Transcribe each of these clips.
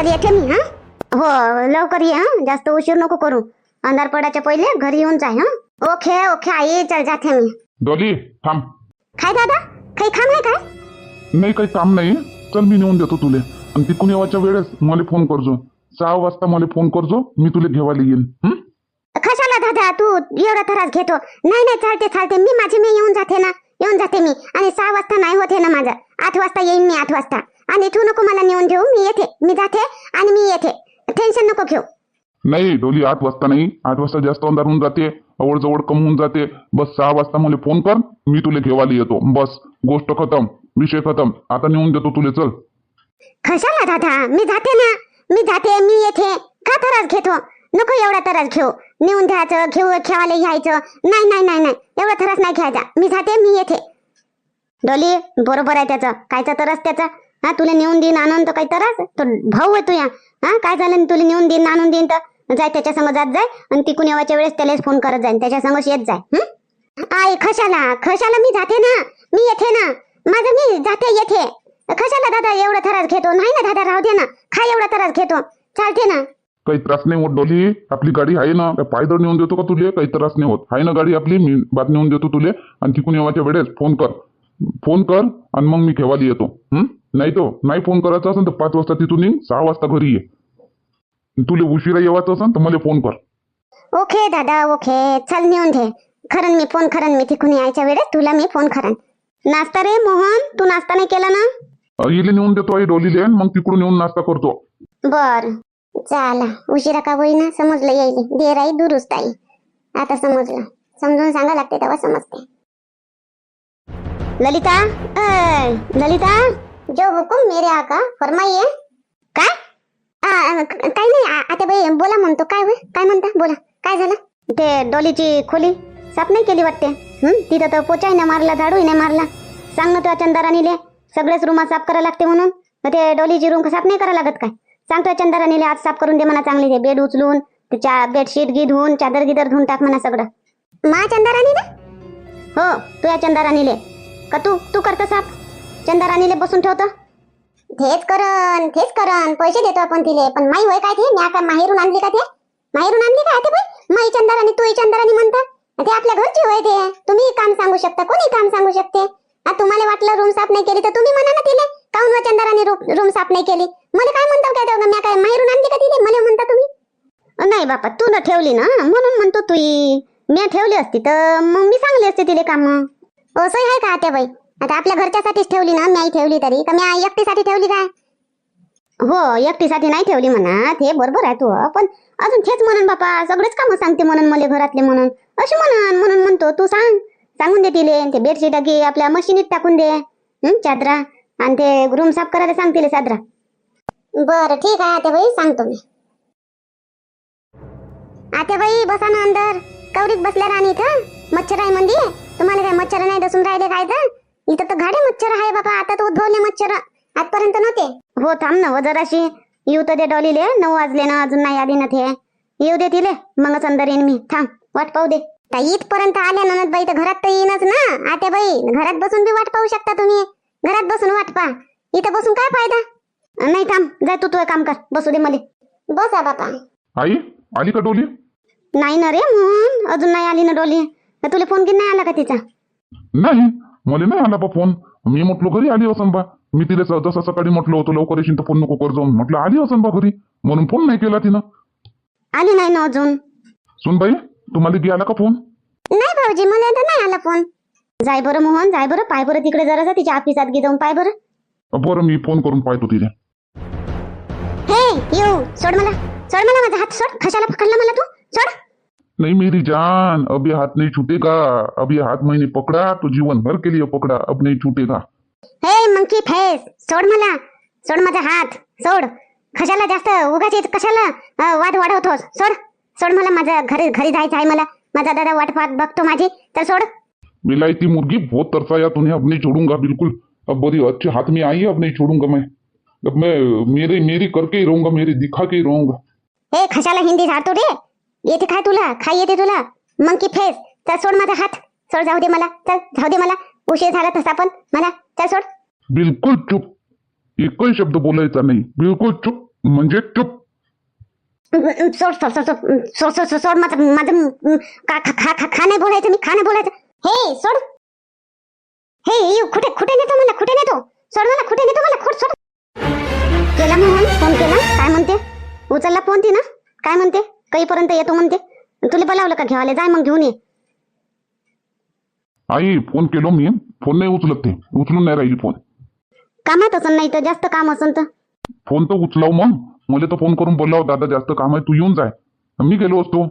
चल येते मी हा? हो लवकर ये हा. जास्त उशीर नको करू. अंधार पडायच्या पहिले घरी येऊन जाय हा. ओके ओके आई चल जाते मी. डॉली थांब. काय दादा? काही काम आहे काय? नाही काही काम नाही. चल मी नेऊन देतो तुले. आणि तिकून येवाच्या वेळेस मला फोन करजो. सहा वाजता मला फोन करजो. मी तुला घेवायला येईन हं? कशाला दादा? तू एवढा त्रास घेतो. नाही नाही चालते चालते. मी माझे मी येऊन जाते ना. येऊन जाते मी. आणि सहा वाजता नाही होते ना माझं. आठ वाजता येईन मी आठ वाजता. आणि तू नको मला नेऊन घेऊ मी येते. मी जाते आणि मी येते. टेन्शन नको घेऊ. नाही डोली आठ वाजता नाही. आठ वाजता जास्त अंधार होऊन जाते. अवळ जवळ कम होऊन जाते. बस सहा वाजता मला फोन कर. मी तुला घेवायला येतो. बस. गोष्ट खतम. विषय खतम. आता नेऊन देतो तुले. चल. कशाला दादा? मी जाते ना. मी जाते मी येते. का त्रास घेतो? नको एवढा त्रास घेऊ. नेऊन द्यायचं घेऊ खेळायला यायचं नाही नाही नाही नाही. एवढा त्रास नाही घ्यायचा. मी जाते मी येते. डोली बरोबर आहे त्याचं. कायचा त्रास त्याचा हा तुला नेऊन देईन आणून तर काही तरच तो भाऊ आहे तुया. हा काय झालं तुला नेऊन देईन आणून देईन तर? जाय त्याच्या संग जात जाय आणि तिकून येवाच्या वेळेस त्यालाच फोन करत जाईन त्याच्यासमोर येत जाय. आय खशाला खशाला मी जाते ना? मी येते ना? माझं मी जाते येते. कशाला दादा एवढा त्रास घेतो? नाही ना दादा राहू दे ना. काय एवढा त्रास घेतो. चालते ना. काही त्रास नाही होत डोली. आपली गाडी आहे ना. पायदळ नेऊन देतो का तुले? काही त्रास नाही होत. आहे ना गाडी आपली? मी बात नेऊन देतो तुले. आणि तिकून येवाच्या वेळेस फोन कर. फोन कर आणि मग मी खेवाली येतो? नाही तो नाही फोन करायचा असेल तर पाच वाजता तिथून येईन सहा वाजता घरी ये. तुले उशिरा येवायचं असेल तर मला फोन कर. ओके दादा ओके. चल नेऊन दे. खरं मी फोन खरं मी तिकून यायच्या वेळेस तुला मी फोन खरं. नाश्ता रे मोहन तू नाश्ता नाही केला ना? इले नेऊन देतो आई डोलीले मग तिकडून येऊन नाश्ता करतो. बर. चला. उशिरा का होईना? समजलं येईल. देर आई दुरुस्त आई आता समजलं. समजून सांगा लागते तेव्हा समजते. ललिता ललिता जो हुकुम मेरे आका फरमाइए। काय? आ, क- काही नाही आ- आता बाई बोला म्हणतो. काय होय काय म्हणता? बोला. काय झालं? ते डोलीची खोली साफ नाही केली वाटते? हं? तिथं तर पोचाही नाही मारला झाडूही नाही मारला. सांग ना तुझ्या चंदारानीले सगळेच रूमा साफ करायला लागते म्हणून. मग ते डोलीची रूम साफ नाही करायला लागत काय? सांगतोय चंदारानीले आज साफ करून दे म्हणा चांगली ते बेड उचलून त्याच्या बेडशीट गी धुवून चादर गिदर धुवून टाक म्हणा सगळं. मा चंदारानीले? हो तू या चंदारानीले. का तू? तू करतो साफ चंदारानीले बसून ठेवतो? तेच करन तेच करन पैसे देतो आपण तिले. पण माई होय काय ते? मी काय माहेरून आणली का ते? माहेरून आणली का ते बाई? माई चंदारानी तू चंदारानी म्हणता. ते आपल्या घरची होय ते. तुम्ही काम सांगू शकता. कोणी काम सांगू शकते? आ, तुम्हाला वाटलं रूम साफ नाही केली तर तुम्ही म्हणा ना तिले. काऊन व चंदारानी रूम साफ नाही केली? मला काय म्हणता काय मी काय माहेरून आणली का तिले? मला म्हणता तुम्ही. नाही बापा तू न ठेवली ना? म्हणून म्हणतो तू मी ठेवली असती तर मग मी सांगली असते तिले काम. असं आहे का त्या बाई आता आपल्या घरच्यासाठीच ठेवली ना मी ठेवली तरी. का मी एकटीसाठी ठेवली काय? हो एकटीसाठी नाही ठेवली म्हणा ते बरोबर आहे तू पण अजून तेच म्हणून बापा सगळेच कामं सांगते म्हणून मला घरातले म्हणून. अशी म्हणून म्हणून म्हणतो तू सांग. सांगून दे तिले ते बेडशीट की आपल्या मशीनीत टाकून दे. चादरा. आणि ते रूम साफ करायला सांगतील चादरा. बरं ठीक आहे आता बाई सांगतो मी. आता बाई बसा ना अंदर. कवरीत बसल्या राणी इथं मच्छर आहे म्हणजे तुम्हाला काय मच्छर नाही दसून राहिले काय तर? इथं तर गाडे मच्छर आहे बाबा आता तर उद्भवले मच्छर. आजपर्यंत नव्हते. हो थांब ना हो जराशी. येऊ तर दे डॉलीले नऊ वाजले ना अजून नाही आली ना ते. येऊ दे तिले मगच अंदर येईन मी. थांब वाट पाहू दे. ता इथपर्यंत आल्या ननद बाई तर घरात तर येईनच ना आत्या बाई घरात बसून बी वाट पाहू शकता तुम्ही. घरात बसून वाट पहा. इथं बसून काय फायदा? नाही थांब जाय तू तुझं काम कर. बसू दे मला. बसा बापा. आई आली का डोली? नाही ना रे मोहन अजून नाही आली ना डोली. तुला फोन की नाही आला का तिचा? नाही मला नाही आला बा फोन मी म्हटलो घरी आली असन बा. मी तिला जसं सकाळी म्हटलं होतं लवकर येशील तर फोन नको कर जाऊन. म्हटलं आली असन बा घरी. म्हणून फोन नाही केला तिनं. आली नाही ना अजून? सुनबाई तुम्हाला गी आला का फोन नाही भाऊजी मला तर नाही आला फोन जाय बरं मोहन जाय बरं. पाय बरं तिकडे जरा तिच्या ऑफिसात गे जाऊन पाय बरं. बरं मी फोन करून पाहतो तिला. हे येऊ. सोड मला. सोड मला माझा हात सोड. कशाला पकडला मला तू. सोड. नहीं मेरी जान अभी हाथ नहीं छूटेगा। अभी हाथ मैंने पकड़ा तो जीवन भर के लिए पकड़ा अब नहीं छूटेगा। हे मंकी फेस सोड मला सोड माझा हात सोड। कशाला जास्त उगाच कशाला? वाद वाढवतोस सोड। सोड मला माझ्या घरी घरी जायचं आहे मला. माझा दादा वाट पाहत बघतो माझी तर सोड. विलायती मुर्गी बहुत तरसाया तूने अब नहीं छोड़ूँगा बिल्कुल. अब बड़ी अच्छे हाथ में आई है अब नहीं छोड़ूँगा मैं. अब मैं मेरे मेरी करके ही रहूँगा मेरी दिखा के ही रहूँगा. हे कशाला हिंदी झाडतो रे येते काय तुला काय येते तुला. मंकी फेस चल सोड माझा हात. सोड जाऊ दे मला. चल जाऊ दे मला. उशीर झाला तसा पण. मला चल सोड. बिल्कुल चुप. एकही शब्द बोलायचा नाही. बिल्कुल चुप. म्हणजे चुप. सोड सोड सोड सोड. सोड सोड सोड सोड. माझं माझं का खा खा खा खा नाही बोलायचं मी खा नाही बोलायचं. हे सोड. हे यू कुठे कुठे नेतो मला कुठे नेतो? सोड मला कुठे नेतो मला खोट सोड. केला मोहन फोन? केला? काय म्हणते? उचलला फोन ती ना काय म्हणते? काहीपर्यंत येतो म्हणते तुला बोलावलं का घेवाले? जाय मग घेऊन ये. आई फोन केलो मी. फोन नाही उचलत ते. उचलून नाही राहिली फोन. कामात असं नाही तर जास्त काम असन तर? फोन तर उचलाव मग. मला तर फोन करून बोलाव दादा जास्त काम आहे तू येऊन जाय. मी गेलो असतो.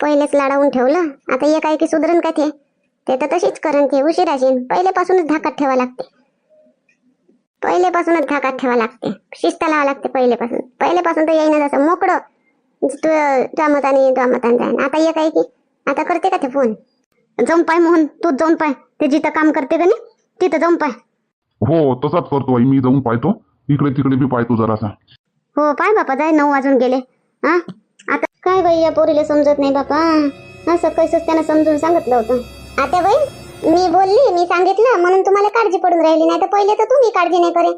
पहिलेच लाडावून ठेवलं. आता ये काय की सुधरण का ते? ते तर तशीच करण ते. उशिराशीन पहिलेपासूनच धाकात ठेवा लागते. पहिलेपासूनच धाकात ठेवा लागते. शिस्त लावा लागते पहिलेपासून. पहिलेपासून तर येईना जसं मोकळं. तुझ्या मताने तुझ्या मताने जाईन आता ये काय की आता करते का ते फोन जाऊन पाय मोहन तूच जाऊन पाय. ते जिथं काम करते का नाही तिथं जाऊन पाय. हो तसाच करतो आई मी जाऊन पाहतो. इकडे तिकडे बी पाहतो जरासा. हो पाय बापा जाय नऊ वाजून गेले. हा? आता काय बाई या पोरीला समजत नाही बापा. असं कैसंच त्यानं समजून सांगितलं होतं. आता बाई मी बोलली मी सांगितलं म्हणून तुम्हाला काळजी पडून राहिली नाही तर पहिले तर तुम्ही काळजी नाही करे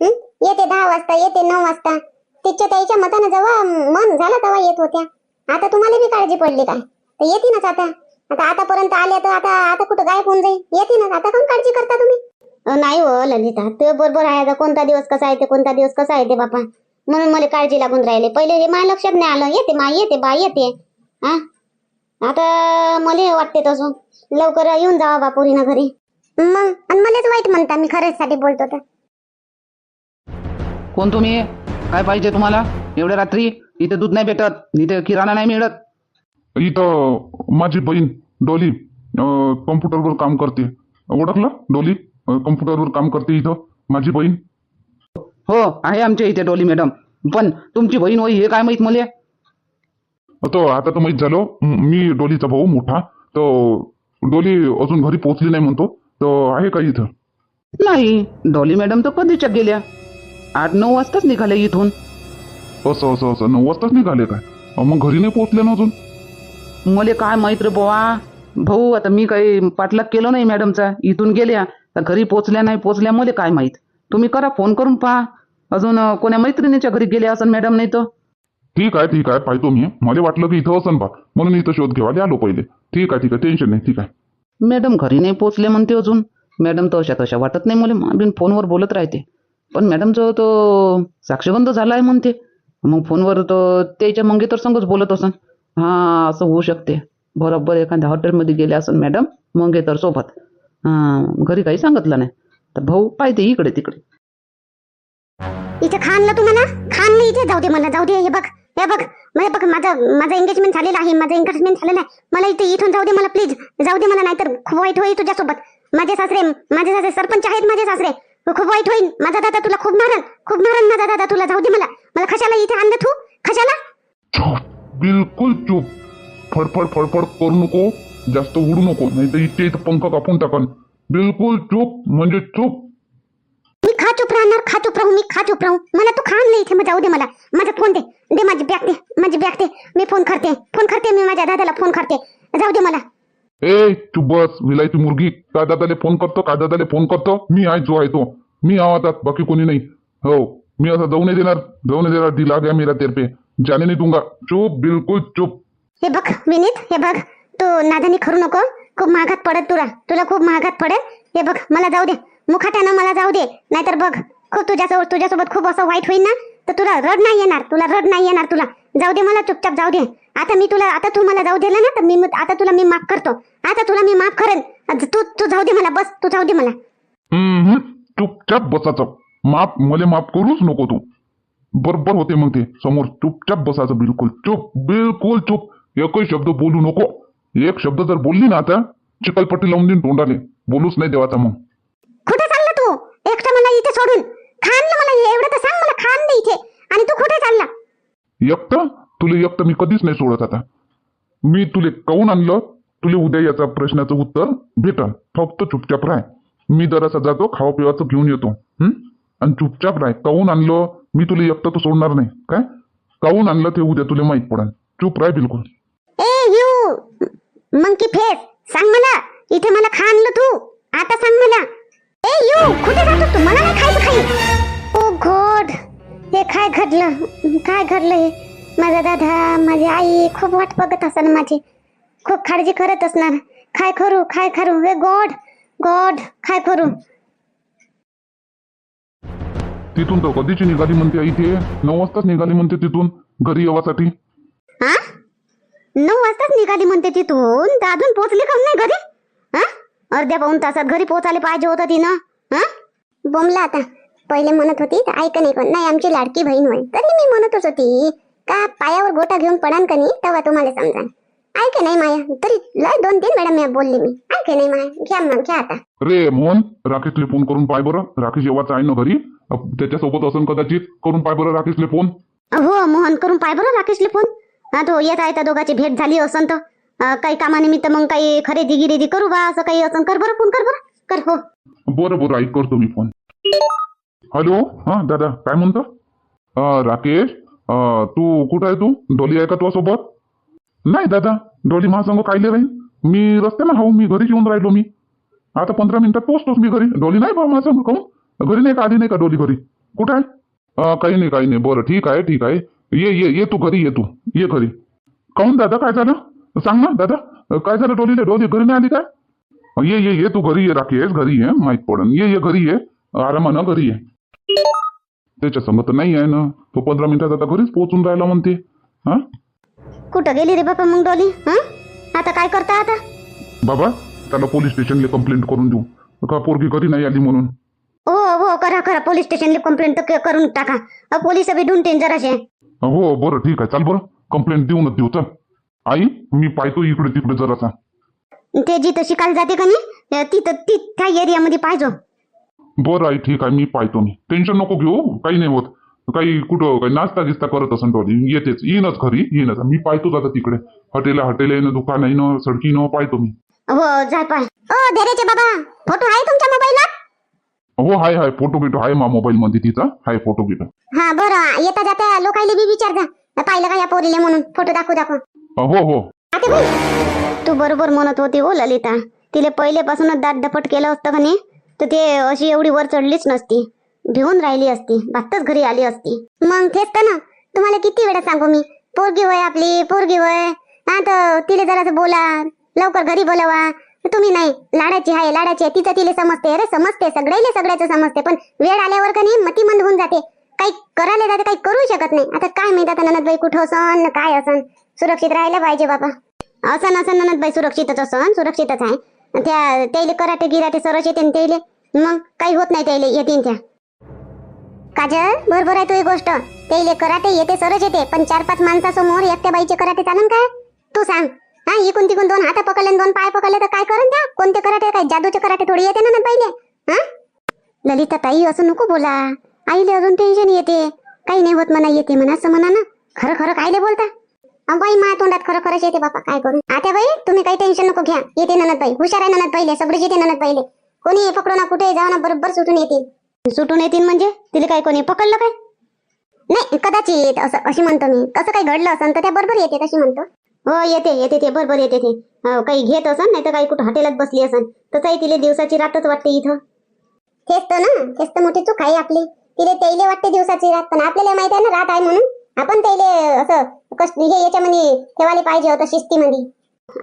हं? येते दहा वाजता येते नऊ वाजता. तिच्या त्याच्या मतानं जेव्हा मन झालं तेव्हा येत होत्या. आता तुम्हाला बी काळजी पडली काय? तर येतीनच आता. आता आतापर्यंत आल्या तर आता आता कुठं गायब होऊन जाईल. येतीनच आता कोण काळजी करता तुम्ही? नाही हो ललिता. ते बरोबर आहे. आता कोणता दिवस कसा आहे ते कोणता दिवस कसा आहे ते बापा? म्हणून मला काळजी लागून राहिले. पहिले हे माझ्या लक्षात नाही आलं. येते मा येते बा येते. हा? आता मला वाटते तसं. लवकर येऊन जावा बापुरीनं घरी. मग आणि मलाच वाईट म्हणता. मी खऱ्यासाठी बोलतो तर कोण तुम्ही? काय पाहिजे तुम्हाला? एवढ्या रात्री इथे दूध नाही भेटत इथे किराणा नाही मिळत. इथं माझी बहीण डोली कम्प्युटरवर काम करते. ओळखलं? डोली कम्प्युटरवर काम करते इथं माझी बहीण. हो आहे आमच्या इथे डोली मॅडम. पण तुमची बहीण होई हे काय माहीत मला? तो आता तर माहीत झालं म- डोलीचा भाऊ मोठा. तर डोली अजून घरी पोहोचली नाही म्हणतो. तर आहे का इथं? नाही डॉली मॅडम तर कधीच्या गेल्या? आठ नऊ वाजताच निघाले इथून. असं असं असं. नऊ वाजताच निघाले काय? मग घरी नाही पोहोचले ना अजून? मला काय माहीत रे बुवा. भाऊ आता मी काही पाठलाग केलं नाही मॅडमचा. इथून गेल्या तर घरी पोचल्या नाही पोचल्या मला काय माहीत? तुम्ही करा फोन करून पहा. अजून अं, कोण्या मैत्रिणीच्या घरी गेल्या असं मॅडम नाही तर? ठीक आहे ठीक आहे. पाहतो मी. मला वाटलं की इथं असन बा. म्हणून इथं शोध घेवाले आलो पहिले. ठीक आहे ठीक आहे. टेन्शन नाही ठीक आहे. मॅडम घरी नाही पोचले म्हणते अजून. मॅडम तर अशा तशा वाटत नाही मला. बिन फोनवर बोलत राहते. पण मॅडमचं तो साक्षीबंद झाला आहे म्हणते मग फोनवर तो त्याच्या मंगेतर संगच बोलत असन. हां असं होऊ शकते. बरोबर एखाद्या हॉटेलमध्ये गेले असन मॅडम मंगेतर सोबत. हां घरी काही सांगितलं नाही. तर भाऊ पाहिजे इकडे तिकडे. इथे खानलं म्हणा खानलं इथे? जाऊ दे मला जाऊ दे. हे बघ हे बघ. मला बघ माझं माझं एंगेजमेंट झालेलं आहे. माझं एंगेजमेंट झालेलं आहे. मला इथे इथून जाऊ दे मला प्लीज जाऊ दे मला नाहीतर खूप वाईट होईल तुझ्यासोबत. माझे सासरे माझे सासरे सरपंच आहेत माझे सासरे. खूप वाईट होईल माझा दादा तुला खूप मारल. खूप मारल माझा दादा तुला जाऊ दे मला. मला कशाला इथे आणलं तू? कशाला? चुप. बिलकुल चुप. फडफड फडफड करू नको. जास्त उडू नको. नाही तर इथे इथं पंख कापून टाकन. बिलकुल चुप. म्हणजे चुप. मी खा चुप राहणार. खा चुप राहू. मी खा चुप राहू. मला तू खा आणलं इथे. मग जाऊ दे मला. माझा फोन दे. दे माझी बॅग दे. माझी बॅग दे. मी फोन करते. फोन करते मी. माझ्या दादाला फोन करते. जाऊ दे मला. ए तू बस विलायची मुलगी काय दादाले फोन करतो काय दादाले फोन करतो मी आहे जो आहे तो मी आहो आता बाकी कोणी नाही हो मी असं जाऊ नाही देणार जाऊ नाही देणार दिला गया मेरा तेरपे जाने नाही तुंगा चुप बिलकुल चुप हे बघ विनीत हे बघ तू नादानी करू नको खूप महागात पडत तुला तुला खूप महागात पडेल हे बघ मला जाऊ दे मुखाट्यानं मला जाऊ दे नाहीतर बघ खूप तुझ्यासोबत तुझ्यासोबत खूप असं वाईट होईल ना तर तुला रड नाही येणार तुला रड नाही येणार तुला जाऊ दे मला चुपचाप जाऊ दे आता मी तुला आता तू मला जाऊ दिलं ना तर मी आता तुला मी माफ करतो. आता तुला मी माफ करेन. तू तू जाऊ दे मला बस तू जाऊ दे मला. हम्म चुपचाप बसायचं. माफ मले माफ करूच नको तू. बरोबर होते मग ते. समोर चुपचाप बसायचं बिलकुल. चुप बिलकुल चुप. एकही शब्द बोलू नको. एक शब्द जर बोलली ना आता चिकलपट्टी लावून देईन तोंडाले. बोलूच नाही देवाचा मग. कुठे चालला तू. एकटा मला इथे सोडून. खाणलं मला एवढं तर सांग मला खाणलं इथे. आणि तू कुठे चालला. एकटं? तुला तर मी कधीच नाही सोडत आता. मी तुले काऊन आणलं? तुले उद्या याचा प्रश्नाचं उत्तर भेटल फक्त चुपचाप राह. मी जरासा जातो खावा पिवाचं घेऊन येतो. आणि चुपचाप राह. काऊन आणलं? मी तुला एकटं तर सोडणार नाही. काय? काऊन आणलं ते उद्या तुला माहीत पडेल चुप राह बिलकुल. ए यू मंकी फेस सांग मला. इथे मला खा आणलं तू. आता सांग मला. ए यू कुठे जातो तू? मला नाही खायचं खाई ओ गॉड! हे काय घडलं? काय घडलं हे? माझा दादा माझी आई खूप वाट बघत असणार माझी. खूप काळजी करत असणार. काय करू काय करू? हे गॉड गॉड काय करू? तिथून तर कधीची निघाली म्हणते आई ते? नऊ वाजताच निघाली म्हणते तिथून घरी येवासाठी. हा नऊ वाजताच निघाली म्हणते तिथून? तर अजून पोहोचली का नाही घरी? हा अर्ध्या पाऊन तासात घरी पोहोचायला पाहिजे होतं तिनं. हा बोमला आता. पहिले म्हणत होती ऐक नाही कोण. नाही आमची लाडकी बहीण होय. तरी मी म्हणतच होती. का पायावर गोटा घेऊन पडान का नाही तेव्हा तुम्हाला समजा ऐके नाही माया? तरी लय दोन तीन वेळा मी बोलली मी. ऐके नाही माया? घ्या मग घ्या आता. रे मोहन राकेशले फोन करून पाय बरं. राकेश येवाचा आहे ना घरी? अ, त्याच्यासोबत असन कदाचित. करून पाय बरं राकेशले फोन हो मोहन करून पाय बरं राकेशले फोन हा तो येत आहे त्या दोघांची भेट झाली असन तर. अं, काही कामानिमित्त मग काही खरेदी गिरेदी करू बा असं काही असं कर बरं फोन कर बरं. कर हो. बरं बरं ऐक करतो मी फोन हॅलो हा दादा काय म्हणतो? अ, राकेश? तू कुठं आहे तू? डोली आहे का तुझ्या सोबत? नाही दादा. डोली महासंग कायले राहील मी रस्त्यानं हाऊ मी घरी येऊन राहिलो मी. आता पंधरा मिनिटात पोहोचतोच मी घरी. डोली नाही बा महासंग काहून? घरी नाही का? आली नाही का डोली घरी? कुठं आहे? अ, काही नाही काही नाही. बरं ठीक आहे ठीक आहे. ये ये ये तू घरी ये तू. ये घरी. काहून दादा काय झालं? सांग ना दादा. अ, काय झालं डोलीला? डोली घरी नाही आली काय? ये ये ये तू घरी ये राकेश. घरी ये माहित पडन. ये ये घरी ये. आरामानं घरी ये. त्याच्या संग तर नाही आहे ना. तो पंधरा मिनिटात आता घरीच पोहोचून राहिला म्हणते. हा? कुठं गेली रे बापा मग डोली? हा? आता काय करता आता? बाबा त्याला पोलीस स्टेशनला कंप्लेंट करून देऊ. का पोरगी घरी नाही आली म्हणून? हो हो करा करा. पोलीस स्टेशनला कंप्लेंट तर क- करून टाका. अ, पोलीस बी ढूंढते जराशे. हो बरं ठीक आहे. चाल बरं. कंप्लेंट देऊनच देऊ चल. आई मी पाहतो इकडे तिकडे जरासा. ते जिथं शिकायला जाते का नाही अ, तिथं ती त्या एरियामध्ये पाहिजे. बरं आई ठीक आहे मी पाहतो मी. टेन्शन नको घेऊ काही नाही होत. काही कुठं काही नाश्ता गिस्ता करत असन टोली येतेच. येईनच घरी. येईनच. मी पाहतोच आता तिकडे. हॉटेल हॉटेल येणं दुकान आहे ना सडकीनं पाहतो मी. हो जाय पाय. ओ धैर्याचे बाबा फोटो आहे तुमच्या मोबाईलात हो हाय हाय. फोटो बिटो आहे मा मोबाईल मध्ये तिचा. हाय फोटो बिटो. हा बरं. येता जाता लोकायले बी विचार जा. पाहिलं का या पोरीले म्हणून? फोटो दाखवू दाखव. हो हो. आता तू बरोबर म्हणत होती हो ललिता. तिले पहिलेपासूनच दाट दपट केलं असतं का नाही? तर ते अशी एवढी वर चढलीच नसती. भिवून राहिली असती. बातच घरी आली असती. मग तेच तर ना. तुम्हाला किती वेळा सांगू मी? पोरगी वय आपली पोरगी वय हा तर तिले जरासं बोला. लवकर घरी बोलावा. तुम्ही नाही. लाडाची आहे लाडाची आहे. तिचं तिले समजते. अरे समजते. सगळ्याला सगळ्याचं समजते. पण वेळ आल्यावर का नाही मती मंद होऊन जाते. काही करायला जाते काही करू शकत नाही. आता काय माहीत आता ननदबाई कुठं असन काय असन? सुरक्षित राहायला पाहिजे बाबा. असं नसन ननदबाई सुरक्षितच असन सुरक्षितच आहे. त्या त्याला कराटे गिराटे सरस येते ना त्याले. मग काही होत नाही त्याले येतीन त्या. काजल बरोबर आहे तू ही गोष्ट. त्याले कराटे येते सरच येते पण चार पाच माणसासमोर एकट्या बाईचे कराटे चालन काय? तू सांग. हा इकून तिकून दोन हात पकडले दोन पाय पकडले तर काय करून द्या? कोणते कराटे काय जादूचे कराटे थोडी येते ना पहिले हा? ललिता ताई असं नको बोला. आईले अजून टेन्शन येते. काही नाही होत म्हणा येते म्हणा असं म्हणा ना. खरं खरं कायले बोलता? अं बाई मा तोंडात खरं खरंच येते बापा काय करू? आता बाई तुम्ही काही टेन्शन नको घ्या. येते ननद बाई. हुशार आहे ननद पहिले सगळीच येते ननद पहिले कोणी पकडू ना कुठे जाऊ ना बरोबर सुटून येतील. सुटून येतील म्हणजे? तिला काय कोणी पकडलं काय? नाही कदाचित असं अशी म्हणतो मी. कसं काही घडलं असेल तर त्या बरोबर येते अशी म्हणतो. हो येते येते ते बरोबर येते ते. हो, काही घेत असन नाही तर काही कुठं हॉटेलात बसली असन. तसंही तिला दिवसाची रातच वाटते इथं. तेच तर ना तेच तर मोठी चूक आहे आपली. तिले त्याले वाटते दिवसाची रात पण आपल्याला माहिती आहे ना रात आहे म्हणून. आपण त्याले असं कष्ट हे याच्यामध्ये ठेवायला पाहिजे होतं शिस्तीमध्ये.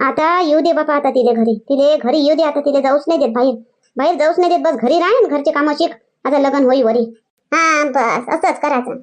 आता येऊ दे बाबा आता तिले घरी. तिले घरी येऊ दे आता तिले जाऊच नाही देत बाहेर. बाहेर जाऊच नाही देत बस घरी राह घरचे कामं शिक. आता लग्न होई वरी. हा बस असंच करायचं.